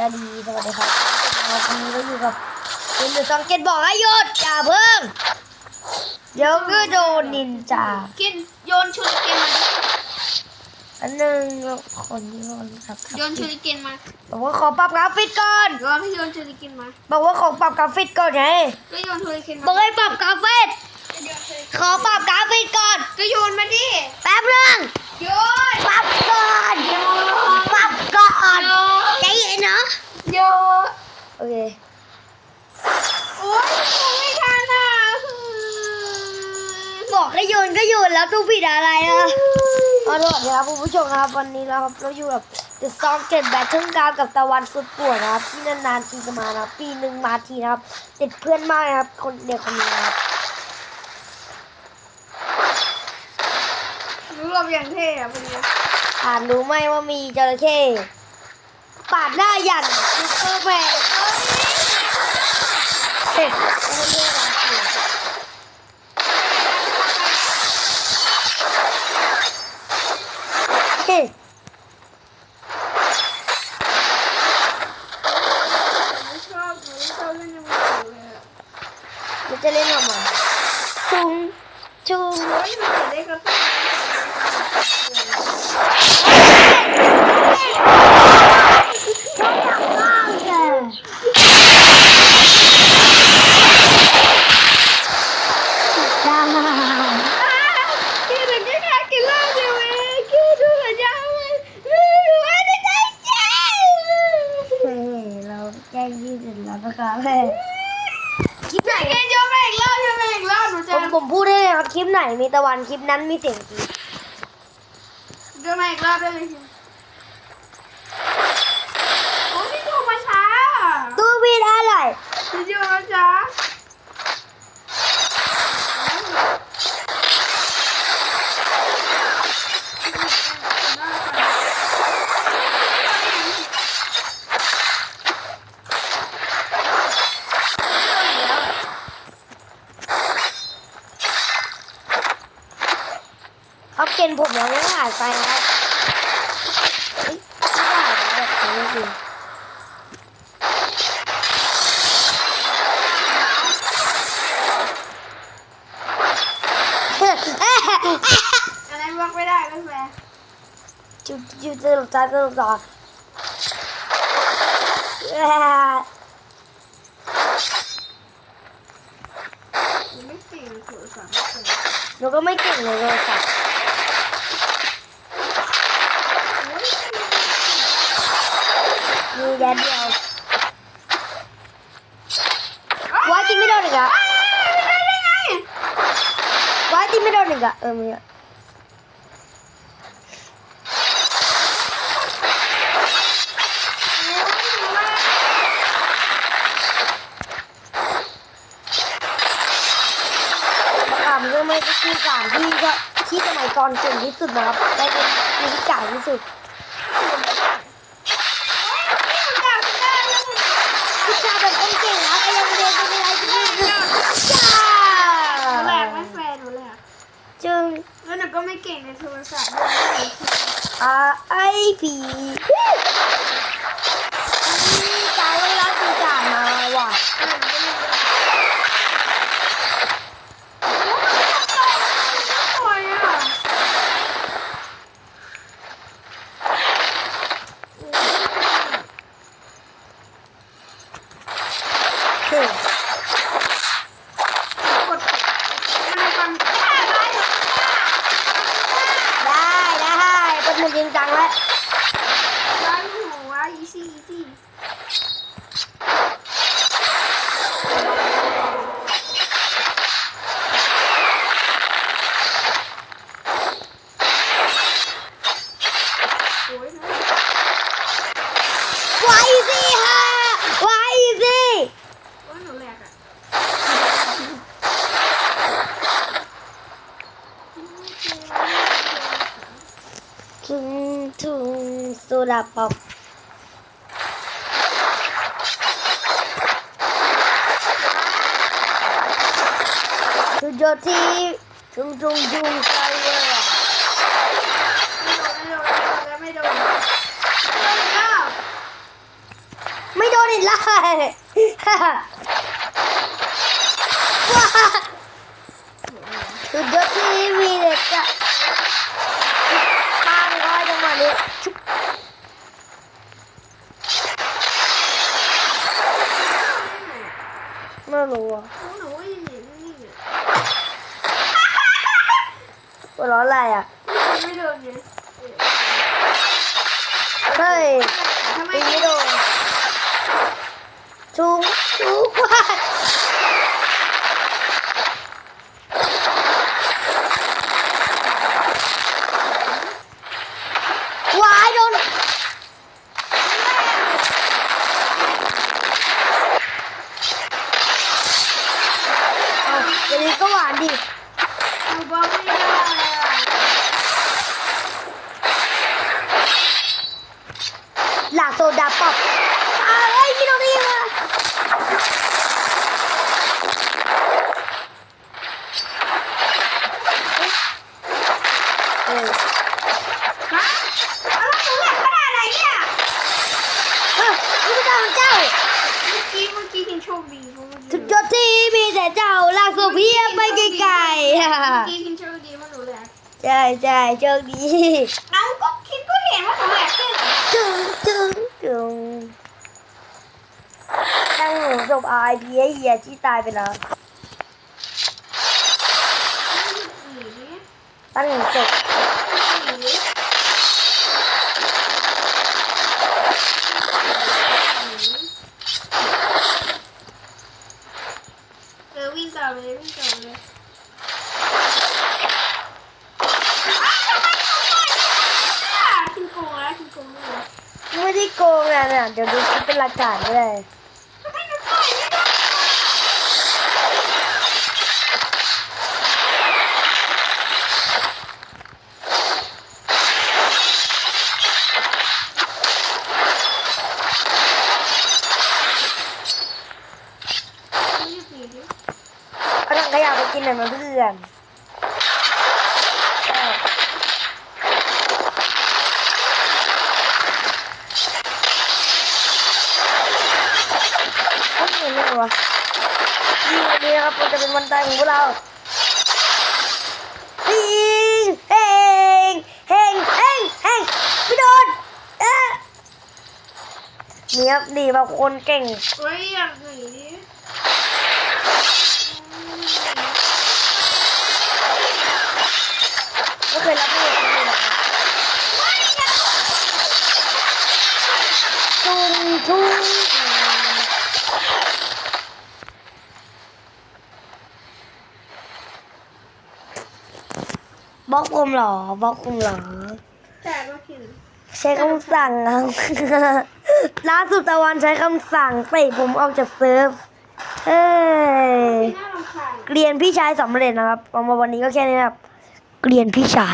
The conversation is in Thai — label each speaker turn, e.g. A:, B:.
A: อาดีสวัสดีครับวันนี้เราอยู่กับคุณอยู่สังเกตบอกให้หยุดอย่าเพิ่งเดี๋ยวก็โดนนินจา
B: กินโยนชูริเกนมาดิ
A: อันหนึ่งคนที่คนครับ
B: โยนชูริเกนมา
A: บอกว่าขอปรับกราฟิกก่อน
B: ร้อนให้โยนชูริเกนมา
A: บอกว่าขอปรับกราฟิกก่อนไง
B: ก็โยนชูริเกน
A: บ
B: มา
A: อกให้ปรับกราฟิก
B: ก็โยนชูริเกน
A: ขอปรับกราฟิกก่อน
B: ก็โยนมาดิ
A: แป๊บนึง
B: โยน
A: ปรับก่อนปรับก่อนใจเย็นเนาะ
B: โยน
A: โอเค
B: โอ๊ยไม่ทันอะ
A: บอกให้โยนก็โยนแล้วตู้ผิดอะไรอะขอโทษนะครับคุณผู้ชมครับวันนี้เราครับเราอยู่กับ The Song Get Battle กาวกับตะวันสุดปวดนะครับ ที่นานๆทีจะมานะครับ ปีหนึ่งมาทีนะครับ ติดเพื่อนมากนะครับ คนเด็กคนนี้นะครับ
B: รู้เราอย่างเท่อะพอดี
A: อ่านรู้ไหมว่ามีจระเข้ ปาดหน้ายันซุปเปอร์แมนเฮ้ยเรียกอะไรเฮ้ย
B: มัน
A: จะเล่นออกมาชุงชุง
B: โอ๊ยมันจะได้กระตุ้น
A: จ้า
B: กินหรือกินแค่กินเหล้าเดียวเองกินดูเหมือนยังไม่รู้ว่าจะได้ใจ
A: เฮ้ยเราแกล้งยืดเสร็จแล้วนะ คะแม่คลิปไหน
B: เกนโยนไปอีกรอบโยนไปอีกรอบหนู
A: ผ
B: จะ
A: มผมพูดได้เลยครับคลิปไหนมีตะวันคลิปนั้นมีเสียงกรีด
B: โยนมาอีกรอบได้เลยโอ้ยพี่โยนมาช้า
A: ตู้พี่ได้อะไร
B: พี่โยนมาช้า
A: เขาเกณฑ์ผมยังไม่หายไปครับเฮ้ยไม่ได้แบบนี้จริงเฮ้ย
B: อะไรบล็อกไม่ได้ก็แฟร์
A: จุดจุดตลกตาตลกตาเอ้ย
B: หนูไม่เก่งโทรศัพท์ไม่เก่ง
A: หนูก็ไม่เก่งเลยเลยค่ะ มีแดดเดียวว้ายจริงไม่โดนอีกอะ
B: ไม่ได้ไง
A: ว้ายจริงไม่โดนอีกอะเออมีอะสามก็ไม่ได้ที่สามที่ก็ที่สมัยก่อนเก่งที่สุดนะครับได้เป็นที่ที่เก่าที่สุดผู้ชายแบบต้องเก่งนะไอ้ยังเรียนเป็นอะไรที่ไม่รู้จ้า
B: หนูแหลกไม่แฟร์หนูแหลก
A: จึง
B: แล้วหนูก็ไม่ เก่งในโทรศัพท์
A: อาไอพีตายเวลาตีจ่ามาว่ะเฮ้ยได้ได้เป็นมือจริงจังแล้ว ไว้สิฮะไว้สิ ทุ่งทุ่ง สุราปอบสุดยอดที่ทุ่งทุ่งทุ่งไฟเวอร์
B: ไม่โดนไม่โดนไม่โดนไม่โดน
A: นอีกไล่ว้าสุดยอดที่มีเด็กอะข้างร้อยจังหวะนี้ ชุบไม่รู้อะ
B: หนูว่ายังไงนี่เนี่ย
A: หัวเร้อนอะไรอะ
B: ไม่โดนเนี่ย
A: เฮ้ย
B: ทำไม
A: ตี
B: ไม่
A: ไม่
B: โด
A: โด
B: น
A: นชุงชุงว้ายว้ายโดน เอาอย่างนี้ก็หวานดิ
B: หนูบอกไม่ได้อะ
A: หลากโซดาป๊อปอ้าวเอ้ยพี่โดนได้ยังไงเออ
B: ฮะเอาแล้วหนูแหลกขนาดไหนเนี่ย
A: เฮ้ยนี่เป็นเจ้าของเจ้า
B: เมื่อกี้เมื่อกี้คินโชคดีเพราะเมื่อ
A: สุ
B: กี้
A: ดยอดที่มีแต่ เจ้าลากโซเพียไปไกลๆฮ่า
B: เมื่อกี้คินโชคดีว่าหนูแหลก
A: ใช่ใช่โชคดี
B: เอาก็คิดก็เห็นว่าหนูแหลกขึ้น
A: จึงจึงจึงตั้งหนูศพไอพีไอเฮียที่ตายไปแล้ว
B: หนีดิ
A: ตั้งหนูศพ
B: หนีดิเออวิ่งต่อเลยวิ่งต่อเลยอ้าวทำ ไมเขาปล่อยคินโกงแล้วคินโกงเลย
A: ไม่ได้โกงอะเนี่ยเดี๋ยวดูคลิปเป็นหลักฐานเลย
B: ทำไมหนูปล่อยไม่ได้รีบหนีดิ
A: เอาถังขยะไปกินหน่ อยนะเพื่อนเออเอาเงินเลยวะนี่วันนี้ครับมันจะเป็นวันตายของพวกเราฮิงเฮงเฮงเฮงเฮงไม่โดนเอ๊ะนี่ครับนี่แบบคนเก่ง
B: เฮ้ยอย่ากหนี
A: ไม่เคยรับมือกับมันเลยทุ่งทุ่งบล็อกผมเหรอบล็อกผมเหรอ
B: แต่ก็คิด
A: ใช้คำสั่งครับ ล่าสุดตะวันใช้คำสั่งเตะผมออกจากเซิร์ฟเอ้ย
B: น่ารำคาญ
A: เกลียนพี่ชายสำเร็จนะครับเอามาวันนี้ก็แค่นี้ครับ เกลียนพี่ชาย